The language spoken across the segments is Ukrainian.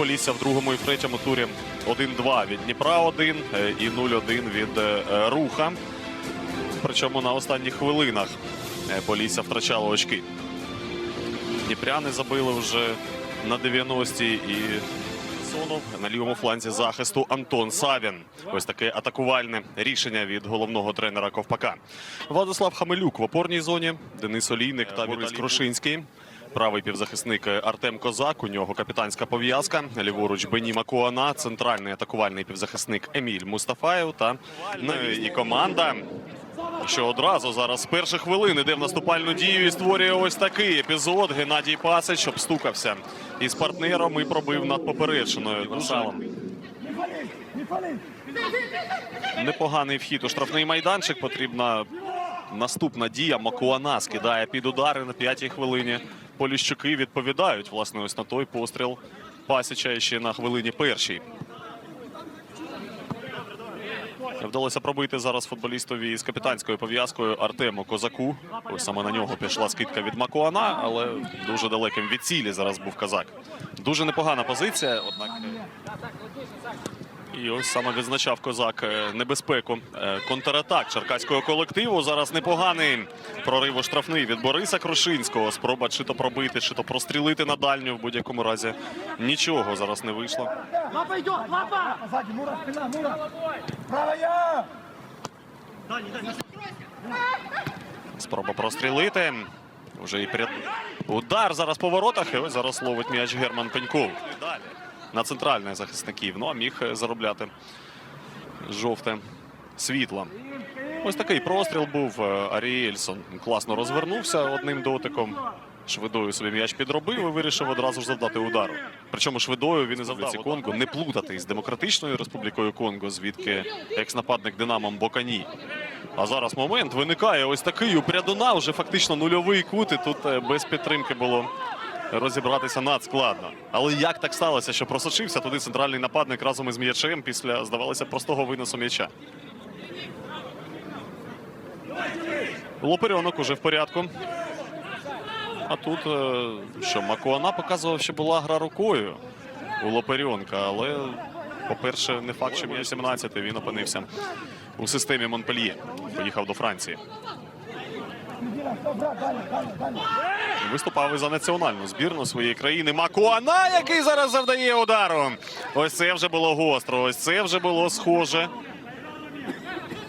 Полісся в другому і в третьому турі 1-2 від Дніпра 1 е, і 0-1 від е, Руха. Причому на останніх хвилинах е, Полісся втрачало очки. Дніпряни забили вже на 90-й і Сонов на лівому фланзі захисту Антон Савін. Ось таке атакувальне рішення від головного тренера Ковпака. Владислав Хамелюк в опорній зоні, Денис Олійник та Борис Крушинський. Правий півзахисник Артем Козак. У нього капітанська пов'язка. Ліворуч Беніма Куана, центральний атакувальний півзахисник Еміль Мустафаєв та ну, і команда. Що одразу зараз з перших хвилин іде в наступальну дію і створює ось такий епізод. Геннадій Пасич обстукався із партнером і пробив над поперечиною. Дуже непоганий вхід у штрафний майданчик. Потрібна наступна дія. Макуана скидає під удари на п'ятій хвилині. Поліщуки відповідають власне ось на той постріл Пасіча ще на хвилині першій. Вдалося пробити зараз футболістові з капітанською пов'язкою Артему Козаку. Ось саме на нього пішла скидка від Макуана, але дуже далеким від цілі зараз був Козак. Дуже непогана позиція, однак. І ось саме відзначав козак е, небезпеку е, контратак черкаського колективу. Зараз непоганий прорив у штрафний від Бориса Крушинського. Спроба чи то пробити, чи то прострілити на дальню. В будь-якому разі нічого зараз не вийшло. Лапа идет, лапа! Мура, спина, Мура. Правая! Спроба прострілити. Вже і перед удар зараз по воротах. І ось зараз ловить м'яч Герман Пеньков. Далі на центральних захисників. Ну а міг е, заробляти жовте світло. Ось такий простріл був. Е, Арієльсон класно розвернувся одним дотиком. Швидою собі м'яч підробив і вирішив одразу ж завдати удару. Причому швидою він і завдав Конго не плутати з демократичною республікою Конго, звідки екс-нападник Динамо Бокані. А зараз момент виникає ось такий у Прядуна, вже фактично нульовий кут. І тут е, без підтримки було розібратися надскладно. Але як так сталося, що просочився туди центральний нападник разом із м'ячем після, здавалося, простого виносу м'яча. Лоперенок уже в порядку. А тут е, що Макуана показував, що була гра рукою у Лоперенка, але, по-перше, не факт, що м'яч 17 він опинився у системі Монпельє. Поїхав до Франції. Виступав і за національну збірну своєї країни. Макуана, який зараз завдає удару. Ось це вже було гостро. Ось це вже було схоже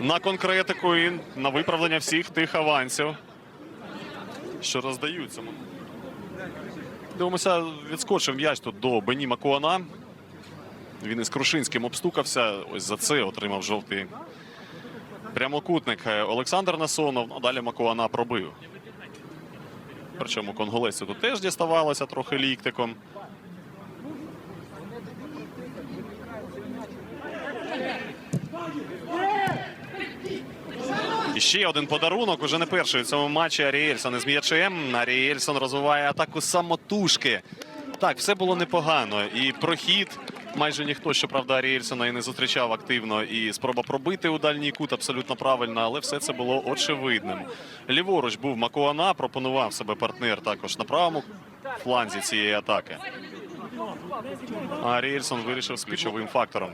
на конкретику і на виправлення всіх тих авансів, що роздаються. Дивимося, відскочив м'яч тут до Бені Макуана. Він із Крушинським обстукався. Ось за це отримав жовтий прямокутник Олександр Насонов. Ну, далі Макуана пробив. Причому конголезцю тут теж діставалося трохи ліктиком. І ще один подарунок. Уже не перший у цьому матчі Арієльсон із м'ячем. Арієльсон розвиває атаку самотужки. Так, все було непогано. І прохід. Майже ніхто, щоправда, Аріельсона і не зустрічав активно. І спроба пробити у дальній кут абсолютно правильно, але все це було очевидним. Ліворуч був Макуана, пропонував себе партнер також на правому фланзі цієї атаки. А Аріельсон вирішив з ключовим фактором.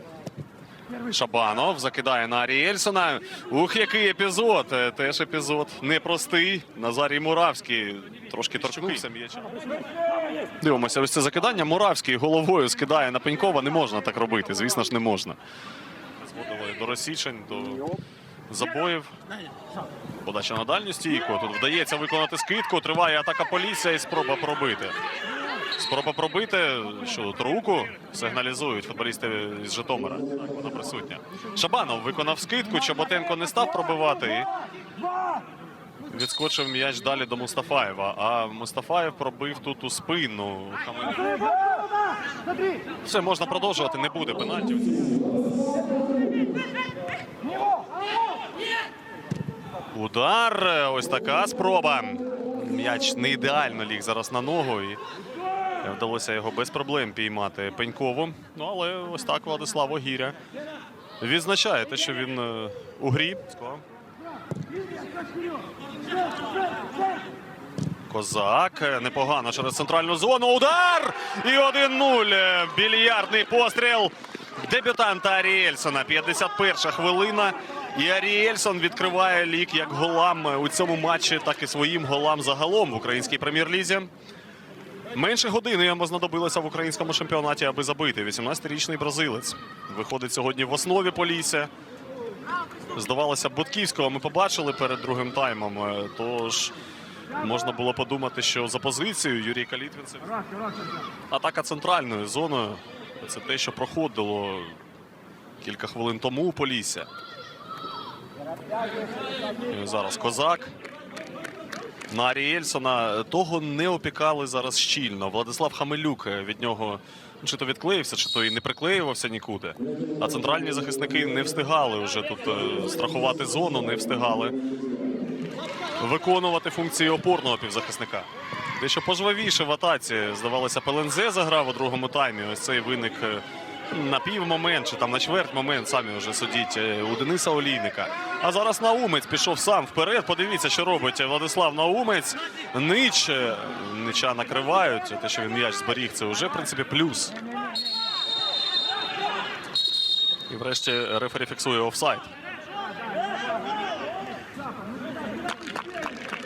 Шабанов закидає на Арієльсона. Ух, який епізод! Е, Теж епізод непростий. Назарій Муравський трошки торкнувся м'яча. Дивимося, ось це закидання. Муравський головою скидає на Пенькова. Не можна так робити. Звісно ж, не можна. Зводили до розсічень, до забоїв. Подача на дальню стійку. Тут вдається виконати скидку. Триває атака поліція і спроба пробити. Спроба пробити, що тут руку сигналізують футболісти з Житомира. Так, вона присутня. Шабанов виконав скидку. Чоботенко не став пробивати. І відскочив м'яч далі до Мустафаєва. А Мустафаєв пробив тут у спину. Все, можна продовжувати, не буде пенальтів. Удар. Ось така спроба. М'яч не ідеально ліг зараз на ногу. І вдалося його без проблем піймати Пенькову. Ну, але ось так Владислав Огіря відзначає те, що він е, у грі. Козак е, непогано через центральну зону. Удар! І 1-0. Більярдний постріл дебютанта Аріельсона. 51 хвилина. І Аріельсон відкриває лік як голам у цьому матчі, так і своїм голам загалом в українській прем'єр-лізі. Менше години йому знадобилося в українському чемпіонаті, аби забити. 18-річний бразилець виходить сьогодні в основі Полісся. Здавалося, б, Будківського ми побачили перед другим таймом. е, Тож можна було подумати, що за позицією Юрій Калітвінцев атака центральною зоною. Це те, що проходило кілька хвилин тому у Полісся. І зараз козак. На Аріельсона того не опікали зараз щільно. Владислав Хамелюк від нього ну, чи то відклеївся, чи то і не приклеювався нікуди. А центральні захисники не встигали вже тут е, страхувати зону, не встигали виконувати функції опорного півзахисника. Дещо пожвавіше в атаці. Здавалося, Пелензе заграв у другому таймі. Ось цей виник е, на півмомент чи там на чверть момент, самі вже судіть, е, у Дениса Олійника. А зараз Наумець пішов сам вперед. Подивіться, що робить Владислав Наумець. Нич е, нича накривають. Те, що він м'яч зберіг, це вже в принципі плюс. І врешті рефері фіксує офсайд.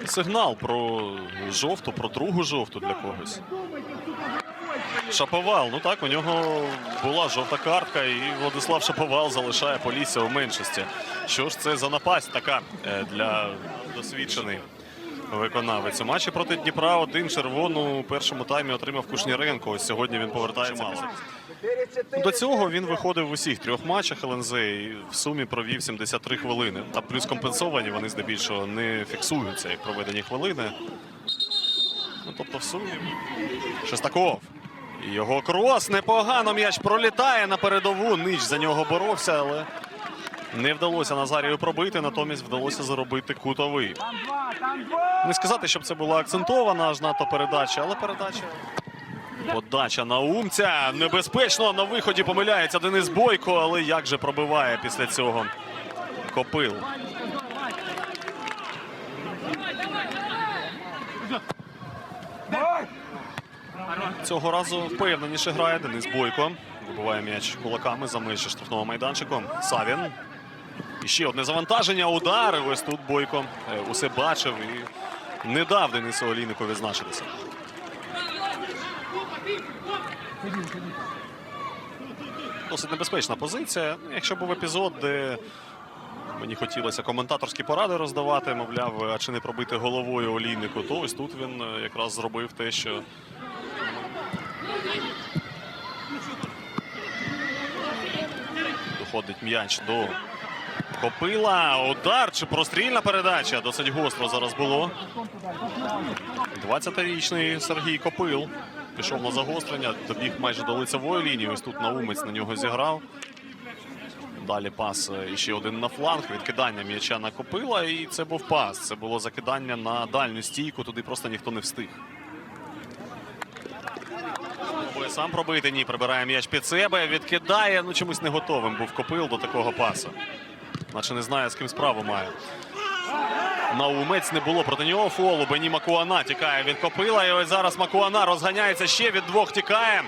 Сигнал про жовту, про другу жовту для когось. Шаповал. Ну так, у нього була жовта картка, і Владислав Шаповал залишає Полісся у меншості. Що ж це за напасть така е, для досвідчений виконавець? У матчі проти Дніпра один червону у першому таймі отримав Кушніренко. Ось сьогодні він повертається. мало. До цього він виходив в усіх трьох матчах ЛНЗ і в сумі провів 73 хвилини. А плюс компенсовані вони здебільшого не фіксуються як проведені хвилини. Ну, тобто, в сумі Шестаков. Його крос непогано м'яч пролітає на передову. Нич за нього боровся, але не вдалося Назарію пробити. Натомість вдалося заробити кутовий. Не сказати, щоб це була акцентована аж надто передача, але передача. Подача на умця. Небезпечно на виході помиляється Денис Бойко, але як же пробиває після цього Копил. Цього разу впевненіше грає Денис Бойко. Вибиває м'яч кулаками за межі штрафного майданчику. Савін. І ще одне завантаження. Удар. Ось тут Бойко е, усе бачив і не дав Денису Олійнику відзначитися. Досить небезпечна позиція. Якщо був епізод, де мені хотілося коментаторські поради роздавати, мовляв, а чи не пробити головою олійнику, то ось тут він е, якраз зробив те, що доходить м'яч до Копила. Удар чи прострільна передача. Досить гостро зараз було. 20-річний Сергій Копил пішов на загострення, добіг майже до лицевої лінії. Ось тут Наумець на нього зіграв. Далі пас е, і ще один на фланг. Відкидання м'яча на Копила. І це був пас. Це було закидання на дальню стійку. Туди просто ніхто не встиг. Сам пробити. Ні, прибирає м'яч під себе. Відкидає. Ну чомусь не готовим був Копил до такого пасу. Наче не знає, з ким справу має. Наумець не було проти нього фолу. Бені Макуана тікає від Копила. І ось зараз Макуана розганяється ще від двох тікає.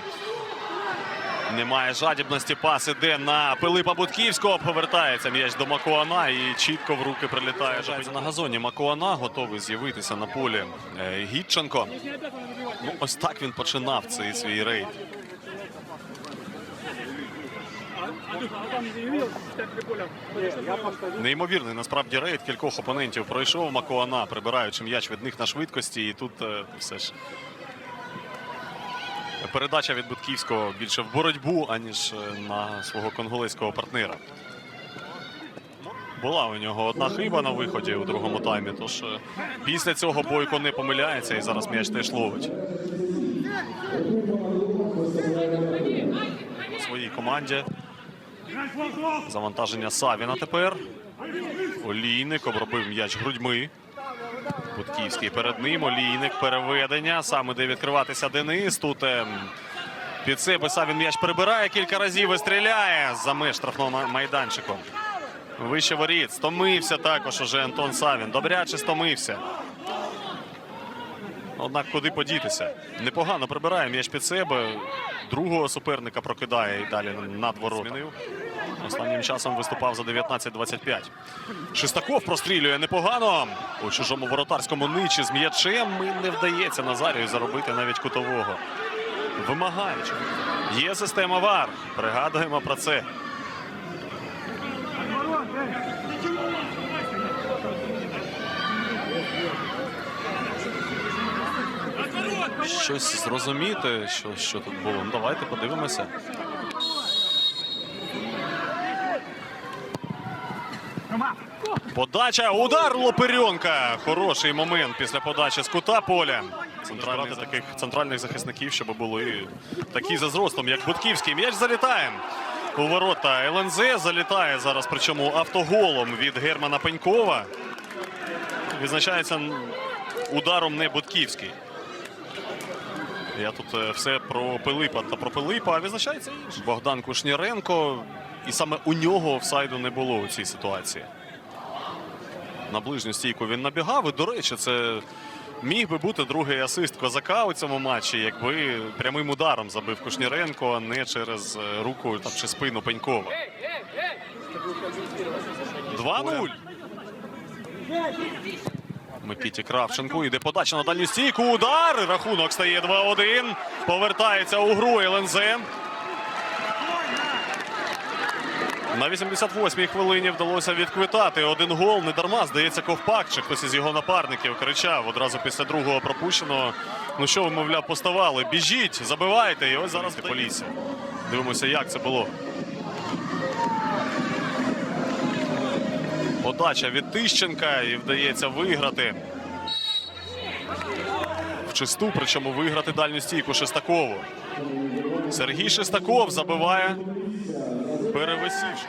Немає жадібності. Пас іде на Пилипа Будківського. Повертається м'яч до Макуана і чітко в руки прилітає. Жадіб. На газоні Макуана готовий з'явитися на полі е, Гітченко. Ну, ось так він починав цей свій рейд. Неймовірний насправді рейд кількох опонентів пройшов Макуана, прибираючи м'яч від них на швидкості. І тут е, все ж передача від Будківського більше в боротьбу, аніж е, на свого конголезького партнера. Була у нього одна хиба на виході у другому таймі. Тож е, після цього Бойко не помиляється і зараз м'яч теж ловить. У своїй команді. Завантаження Савіна тепер. Олійник обробив м'яч грудьми. Будківський перед ним. Олійник переведення. Саме де відкриватися Денис. Тут ем, під себе Савін м'яч прибирає кілька разів і стріляє за меж штрафного майданчику. Вище воріт. Стомився також уже Антон Савін. Добряче стомився. Однак куди подітися? Непогано прибирає м'яч під себе. Другого суперника прокидає і далі над ворот. Останнім часом виступав за 19-25. Шестаков прострілює непогано. У чужому воротарському ничі з м'ячем і не вдається Назарію заробити навіть кутового. Вимагаючи. Є система ВАР. Пригадуємо про це. Щось зрозуміти, що, що тут було. Ну, давайте подивимося. Подача, удар Лоперенка. Хороший момент після подачі з кута поля. Центральних таких центральних захисників, щоб були такі за зростом, як Будківський. М'яч залітає у ворота. ЛНЗ залітає зараз, причому автоголом від Германа Пенькова. Відзначається ударом не Будківський. Я тут е, все про Пилипа та про Пилипа, а відзначається. Богдан Кушніренко. І саме у нього офсайду не було у цій ситуації. На ближню стійку він набігав. І, до речі, це міг би бути другий асист козака у цьому матчі, якби прямим ударом забив Кушніренко, а не через е, руку там, чи спину Пенькова. 2-0. Микіті Кравченку. Іде подача на дальню стійку. Удар. Рахунок стає 2-1. Повертається у гру ЛНЗ. На 88-й хвилині вдалося відквитати один гол. Не дарма, здається, Ковпак чи хтось із його напарників кричав одразу після другого пропущеного. Ну що ви, мовляв, поставали? Біжіть, забивайте. І ось зараз полісся. Дивимося, як це було. Подача від Тищенка і вдається виграти. В чисту, причому виграти дальню стійку Шестакову. Сергій Шестаков забиває, перевисівши.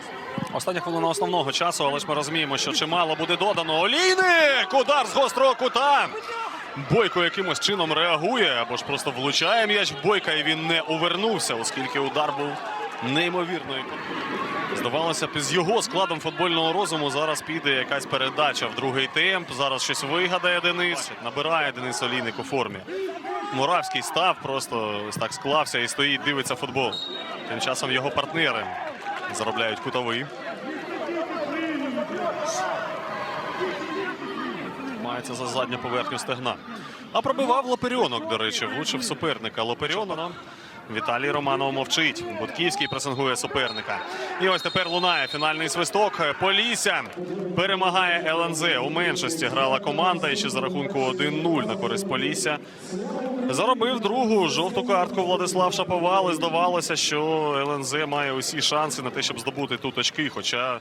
Остання хвилина основного часу, але ж ми розуміємо, що чимало буде додано. Олійник! Удар з гострого кута. Бойко якимось чином реагує або ж просто влучає м'яч в бойка, і він не увернувся, оскільки удар був неймовірною. Здавалося, б, з його складом футбольного розуму зараз піде якась передача в другий темп. Зараз щось вигадає Денис. Набирає Денис Олійник у формі. Муравський став, просто ось так склався і стоїть, дивиться футбол. Тим часом його партнери заробляють кутовий. Мається за задню поверхню стегна. А пробивав Лоперіонок, до речі, влучив суперника. Лоперіонок. Віталій Романов мовчить. Будківський пресингує суперника. І ось тепер лунає фінальний свисток. Полісся перемагає ЛНЗ. У меншості грала команда. І ще за рахунку 1-0 на користь Полісся. Заробив другу жовту картку Владислав Шаповал. І здавалося, що ЛНЗ має усі шанси на те, щоб здобути тут очки. Хоча